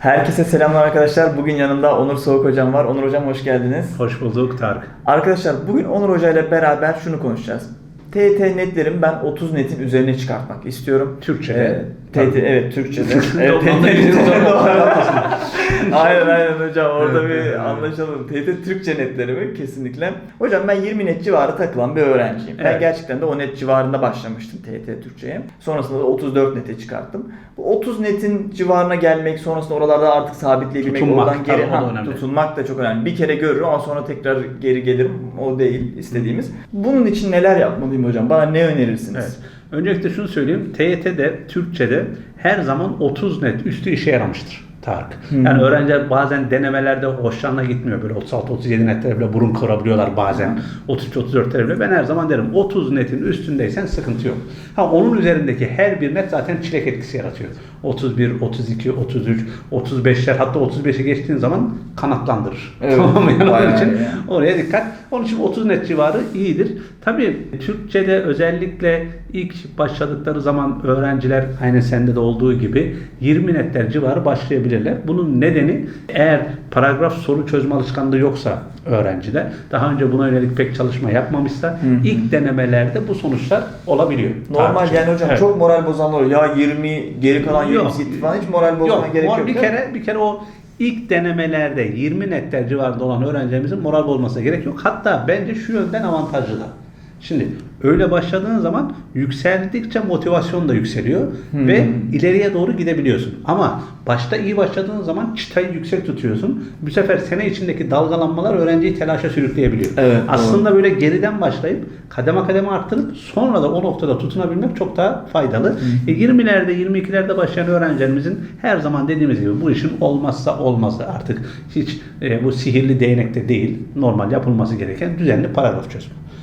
Herkese selamlar arkadaşlar. Bugün yanımda Onur Soğuk Hocam var. Onur Hocam hoş geldiniz. Hoş bulduk Tarık. Arkadaşlar bugün Onur Hoca ile beraber şunu konuşacağız. TET netlerimi ben 30 netin üzerine çıkartmak istiyorum. Türkçe'de. Ee, TET evet Türkçe'de. evet, aynen aynen hocam orada Evet, bir evet. anlaşalım. TET Türkçe netlerimi kesinlikle. Hocam ben 20 net civarı takılan bir öğrenciyim. Ben Evet. gerçekten de o net civarında başlamıştım TET Türkçe'ye. Sonrasında da 34 nete çıkarttım. Bu 30 netin civarına gelmek, sonrasında oralarda artık sabitleyebilmek, Tutunmak, oradan geri ha, önemli. tutunmak da çok önemli. Bir kere görürüm ama sonra tekrar geri gelirim. O değil istediğimiz. Bunun için neler yapmalıyım hocam? Bana ne önerirsiniz? Evet. Öncelikle şunu söyleyeyim. TYT'de, Türkçe'de her zaman 30 net üstü işe yaramıştır. Tarık. Hmm. Yani öğrenciler bazen denemelerde hoşlarına gitmiyor. Böyle 36-37 netlere bile burun kırabiliyorlar bazen. 33-34 bile. Ben her zaman derim 30 netin üstündeysen sıkıntı yok. Ha onun üzerindeki her bir net zaten çilek etkisi yaratıyor. 31, 32, 33, 35'ler hatta 35'e geçtiğin zaman kanatlandırır. Evet, Tamam mı? Yani onun için yani. Oraya dikkat. Onun için 30 net civarı iyidir. Tabii Türkçe'de özellikle ilk başladıkları zaman öğrenciler aynı sende de olduğu gibi 20 netler civarı başlayabilirler. Bunun nedeni eğer paragraf soru çözme alışkanlığı yoksa öğrencide daha önce buna yönelik pek çalışma yapmamışsa hı. ilk denemelerde bu sonuçlar olabiliyor. Normal Tarihçi. yani hocam Evet. çok moral bozanlar oluyor. Ya 20 geri kalan 20 Yok. gitti falan hiç moral bozmaya Yok, gerek o yok. bir kere bir kere o ilk denemelerde 20 netler civarında olan öğrencilerimizin moral bozmasına gerek yok. Hatta bence şu yönden avantajlı da. Şimdi öyle başladığın zaman yükseldikçe motivasyon da yükseliyor Hmm. ve ileriye doğru gidebiliyorsun. Ama başta iyi başladığın zaman çıtayı yüksek tutuyorsun. Bu sefer sene içindeki dalgalanmalar öğrenciyi telaşa sürükleyebiliyor. Evet, doğru. Aslında böyle geriden başlayıp kademe kademe arttırıp sonra da o noktada tutunabilmek çok daha faydalı. E, 20'lerde 22'lerde başlayan öğrencilerimizin her zaman dediğimiz gibi bu işin olmazsa olmazı artık hiç e, bu sihirli değnekte değil normal yapılması gereken düzenli paragraf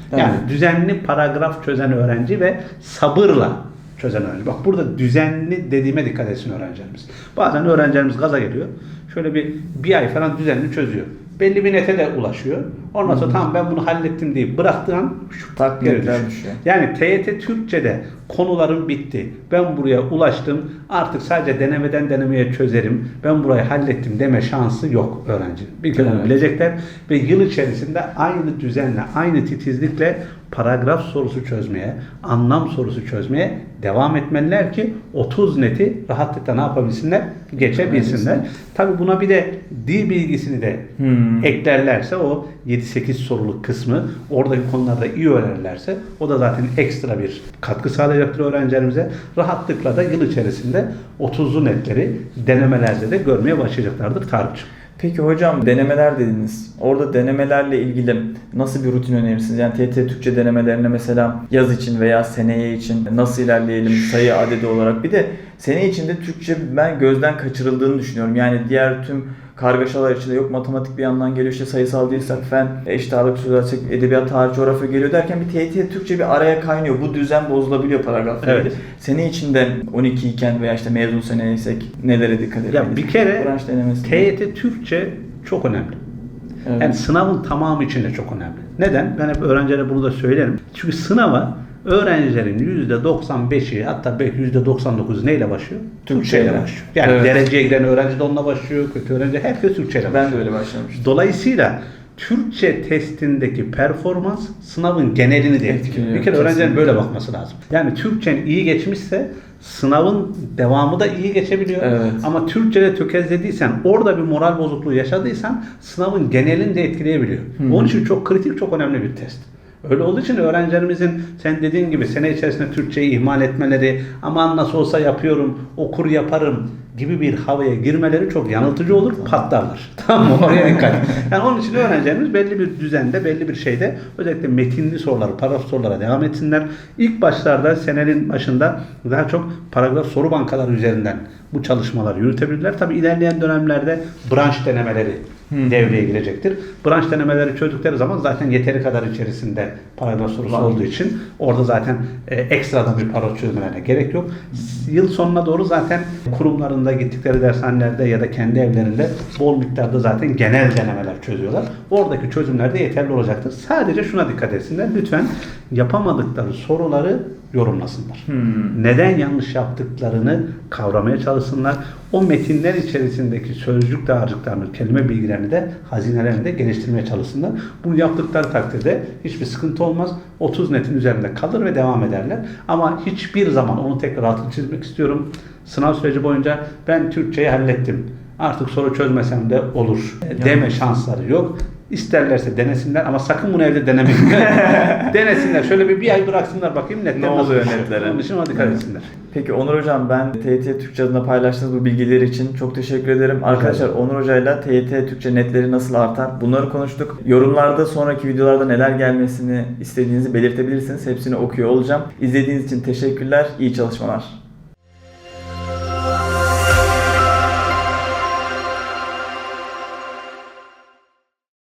çözme. Yani Evet. düzenli paragraf çözen öğrenci ve sabırla çözen öğrenci. Bak burada düzenli dediğime dikkat etsin öğrencilerimiz. Bazen öğrencilerimiz gaza geliyor. Şöyle bir bir ay falan düzenli çözüyor. Belli bir nete de ulaşıyor. Ondan sonra tamam ben bunu hallettim deyip bıraktığı an şu Tak geri netler düşüyor. Yani TYT Türkçe'de konularım bitti. Ben buraya ulaştım. Artık sadece denemeden denemeye çözerim. Ben burayı hallettim deme şansı yok öğrenci. Bir kere Evet. bilecekler ve yıl içerisinde aynı düzenle, aynı titizlikle paragraf sorusu çözmeye, anlam sorusu çözmeye devam etmeliler ki 30 neti rahatlıkla ne yapabilsinler? Geçebilsinler. Tabi buna bir de dil bilgisini de Hmm. eklerlerse o 7-8 soruluk kısmı oradaki konularda iyi öğrenirlerse o da zaten ekstra bir katkı sağlayacaktır öğrencilerimize. Rahatlıkla da yıl içerisinde 30'lu netleri denemelerde de görmeye başlayacaklardır Tarık'cığım. Peki hocam denemeler dediniz. Orada denemelerle ilgili nasıl bir rutin önerirsiniz? Yani TET Türkçe denemelerine mesela yaz için veya seneye için nasıl ilerleyelim sayı adedi olarak? Bir de sene içinde Türkçe ben gözden kaçırıldığını düşünüyorum. Yani diğer tüm kargaşalar içinde yok matematik bir yandan geliyor işte sayısal değilsek fen, eşit ağırlık sözersek edebiyat, tarih, coğrafya geliyor derken bir TET Türkçe bir araya kaynıyor. Bu düzen bozulabiliyor paragrafla Evet. Sene içinde 12 iken veya işte mezun seneysek nelere dikkat etmeliyiz? bir kere Branş. TYT Türkçe çok önemli. Evet. Yani sınavın tamamı için de çok önemli. Neden? Ben hep öğrencilere bunu da söylerim. Çünkü sınava öğrencilerin %95'i hatta belki %99 neyle başlıyor? Türkçeyle. Başlıyor. Yani Evet. dereceye giden öğrenci de onunla başlıyor, kötü öğrenci herkes Türkçeyle başlıyor. Ben de öyle başlamıştım. Dolayısıyla Türkçe testindeki performans sınavın genelini de etkiliyor. Bir kere öğrencilerin kesinlikle. böyle bakması lazım. Yani Türkçen iyi geçmişse sınavın devamı da iyi geçebiliyor. Evet. Ama Türkçe'de tökezlediysen, orada bir moral bozukluğu yaşadıysan sınavın genelini de etkileyebiliyor. Hı. Onun için çok kritik, çok önemli bir test. Öyle olduğu için öğrencilerimizin sen dediğin gibi sene içerisinde Türkçeyi ihmal etmeleri, aman nasıl olsa yapıyorum, okur yaparım gibi bir havaya girmeleri çok yanıltıcı olur, patlarlar. Tamam mı? Oraya dikkat. Yani onun için öğrencilerimiz belli bir düzende, belli bir şeyde özellikle metinli soruları, paragraf sorulara devam etsinler. İlk başlarda senenin başında daha çok paragraf soru bankaları üzerinden bu çalışmaları yürütebilirler. Tabi ilerleyen dönemlerde branş denemeleri Devreye girecektir. Branş denemeleri çözdükleri zaman zaten yeteri kadar içerisinde paragraf sorusu Var. olduğu için orada zaten e, ekstradan bir paragraf çözmelerine gerek yok. Yıl sonuna doğru zaten kurumlarında gittikleri dershanelerde ya da kendi evlerinde bol miktarda zaten genel denemeler çözüyorlar. Oradaki çözümler de yeterli olacaktır. Sadece şuna dikkat etsinler. Lütfen yapamadıkları soruları yorumlasınlar. Hmm. Neden yanlış yaptıklarını kavramaya çalışsınlar. O metinler içerisindeki sözcük dağarcıklarını, kelime bilgilerini de hazinelerini de geliştirmeye çalışsınlar. Bunu yaptıkları takdirde hiçbir sıkıntı olmaz. 30 netin üzerinde kalır ve devam ederler. Ama hiçbir zaman onu tekrar altını çizmek istiyorum. Sınav süreci boyunca ben Türkçeyi hallettim. Artık soru çözmesem de olur. Deme şansları yok. İsterlerse denesinler ama sakın bunu evde denemeyin. denesinler. Şöyle bir, bir ay bıraksınlar bakayım netler Ne nasıl oluyor netlere? Onun için dikkat etsinler. Peki Onur Hocam ben TYT Türkçe adına paylaştığınız bu bilgiler için çok teşekkür ederim. Arkadaşlar Onur Hoca'yla TYT Türkçe netleri nasıl artar bunları konuştuk. Yorumlarda sonraki videolarda neler gelmesini istediğinizi belirtebilirsiniz. Hepsini okuyor olacağım. İzlediğiniz için teşekkürler. İyi çalışmalar.